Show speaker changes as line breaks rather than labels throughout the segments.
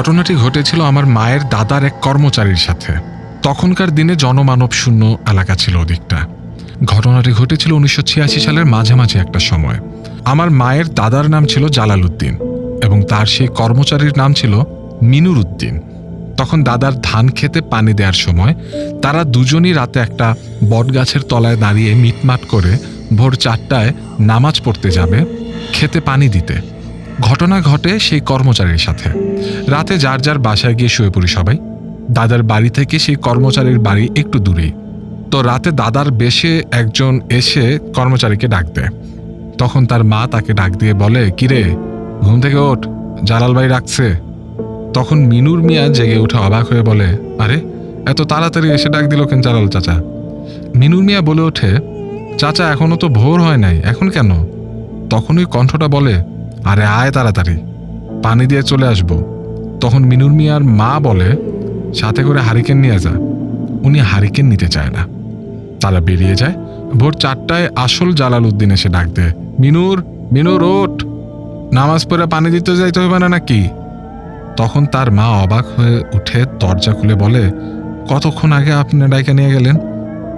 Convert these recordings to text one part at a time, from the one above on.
ঘটনাটি ঘটেছিল আমার মায়ের দাদার এক কর্মচারীর সাথে। তখনকার দিনে জনমানব শূন্য এলাকা ছিল ওদিকটা। ঘটনাটি ঘটেছিল উনিশশো ছিয়াশি সালের মাঝামাঝি একটা সময়। আমার মায়ের দাদার নাম ছিল জালাল উদ্দিন এবং তার সেই কর্মচারীর নাম ছিল মিনুর উদ্দিন তখন দাদার ধান খেতে পানি দেওয়ার সময় তারা দুজনই রাতে একটা বটগাছের তলায় দাঁড়িয়ে মিটমাট করে ভোর চারটায় নামাজ পড়তে যাবে, খেতে পানি দিতে। ঘটনা ঘটে সেই কর্মচারীর সাথে। রাতে যার যার বাসায় গিয়ে শুয়ে পড়ি সবাই। দাদার বাড়ি থেকে সেই কর্মচারীর বাড়ি একটু দূরেই তো রাতে দাদার বেশে একজন এসে কর্মচারীকে ডাক দেয়। তখন তার মা তাকে ডাক দিয়ে বলে, কিরে, ঘুম থেকে ওঠ, জালাল ভাই ডাকছে। তখন মিনুর মিয়া জেগে উঠে অবাক হয়ে বলে, আরে, এত তাড়াতাড়ি এসে ডাক দিল কেন জালাল চাচা? মিনুর মিয়া বলে ওঠে, চাচা, এখনও তো ভোর হয় নাই, এখন কেন? তখন ওই কণ্ঠটা বলে আরে আয় তাড়াতাড়ি। পানি দিয়ে চলে আসব। তখন মিনুর মিয়ার মা বলে, সাথে করে হারিকেন নিয়ে যা। উনি হারিকেন নিতে চায় না। তারা বেরিয়ে যায়। ভোর চারটায় আসল জালাল উদ্দিন এসে ডাক দেয়, মিনুর মিনুর, ওঠ। নামাজ পড়ে পানি দিতে যাইতে হবে না নাকি? তখন তার মা অবাক হয়ে উঠে দরজা খুলে বলে, কতক্ষণ আগে আপনি ডাইকে নিয়ে গেলেন?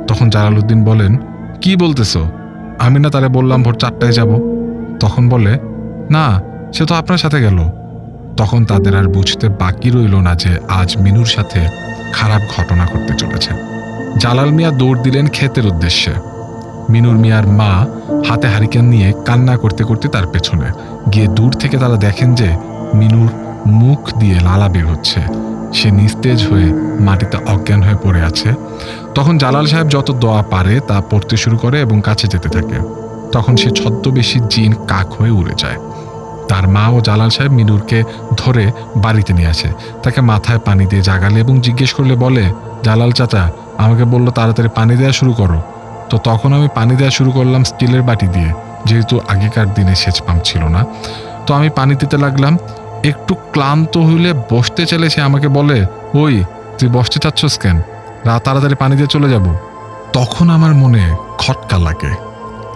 তখন জালালউদ্দিন বলেন, কি বলতেছো? আমি না তারে বললাম ভোর চারটায় যাব। তখন বলে না, সে তো আপনার সাথে গেল। তখন তাদের আর বুঝতে বাকি রইল না যে আজ মিনুর সাথে খারাপ ঘটনা ঘটতে চলেছে। জালাল মিয়া দৌড় দিলেন ক্ষেতের উদ্দেশ্যে। মিনুর মিয়ার মা হাতে হারিকেন নিয়ে কান্না করতে করতে তার পেছনে। গিয়ে দূর থেকে তারা দেখেন যে মিনুর মুখ দিয়ে লালা বের হচ্ছে। সে নিস্তেজ হয়ে মাটিতে অজ্ঞান হয়ে পড়ে আছে। তখন জালাল সাহেব যত দোয়া পারে তা পড়তে শুরু করে এবং কাছে যেতে থাকে। তখন সে ছদ্মবেশী জিন কাক হয়ে উড়ে যায়। তার মা ও জালাল সাহেব মিনুরকে ধরে বাড়িতে নিয়ে আসে। তাকে মাথায় পানি দিয়ে জাগালে এবং জিজ্ঞেস করলে বলে, জালাল চাচা, আমাকে বলল তাড়াতাড়ি পানি দেওয়া শুরু করো। তো তখন আমি পানি দেওয়া শুরু করলাম স্টিলের বাটি দিয়ে। যেহেতু আগেকার দিনে সেচ পাম্প ছিল না। তো আমি পানি দিতে লাগলাম। একটু ক্লান্ত হইলে বসতে চাইলে সে আমাকে বলে, ওই, তুই বসতে চাচ্ছস কেন? রাত তাড়াতাড়ি পানি দিয়ে চলে যাব। তখন আমার মনে খটকা লাগে।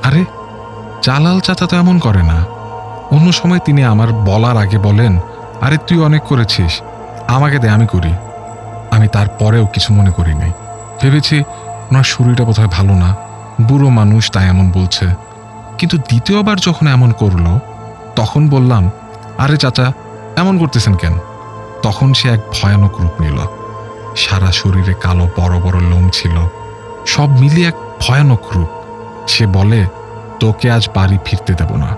আরে জালাল চাচা তো এমন করে না। অন্য সময় তিনি আমার বলার আগে বলেন, আরে, তুই অনেক করেছিস। আমাকে দে, আমি করি। আমি তারপরেও কিছু মনে করি নাই। ভেবেছি ওনার শরীরটা বোধহয় ভালো না। বুড়ো মানুষ তাই এমন বলছে। কিন্তু দ্বিতীয়বার যখন এমন করল, তখন বললাম, আরে, চাচা, এমন করতেছেন কেন? তখন সে এক ভয়ানক রূপ নিল। সারা শরীরে কালো বড় বড় লোম ছিল। সব মিলিয়ে এক ভয়ানক রূপ। সে বলে তোকে আজ বাড়ি ফিরতে দেব না।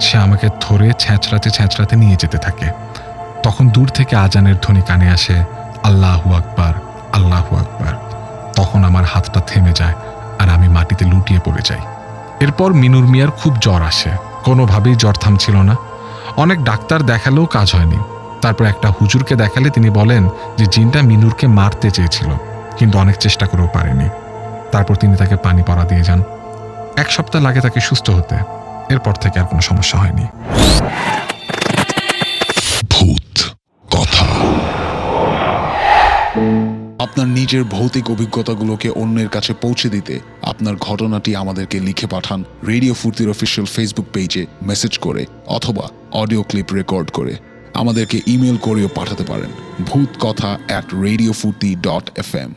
সে আমাকে ধরে ছ্যাঁচড়াতে ছ্যাঁচড়াতে নিয়ে যেতে থাকে। তখন দূর থেকে আজানের ধ্বনি কানে আসে, আল্লাহু আকবার আল্লাহু আকবার। তখন আমার হাতটা থেমে যায় আর আমি মাটিতে লুটিয়ে পড়ে যাই। এরপর মিনুর মিয়ার খুব জ্বর আসে। কোনোভাবেই জ্বর থামছিল না। অনেক ডাক্তার দেখালেও কাজ হয়নি। তারপর একটা হুজুরকে দেখালে তিনি বলেন যে জিনটা মিনুরকে মারতে চেয়েছিল, কিন্তু অনেক চেষ্টা করেও পারেনি। তারপর তিনি তাকে পানি পরা দিয়ে যান। এক সপ্তাহ লাগে তাকে সুস্থ হতে। এরপর থেকে আর কোনো সমস্যা হয়নি।
ভূত কথা।
আপনার নিজের ভৌতিক অভিজ্ঞতাগুলোকে অন্যের কাছে পৌঁছে দিতে আপনার ঘটনাটি আমাদেরকে লিখে পাঠান রেডিও ফুর্তির অফিসিয়াল ফেসবুক পেজে মেসেজ করে অথবা অডিও ক্লিপ রেকর্ড করে। আমাদেরকে ইমেল করেও পাঠাতে পারেন ভূত কথা at radio Fuurti dot F M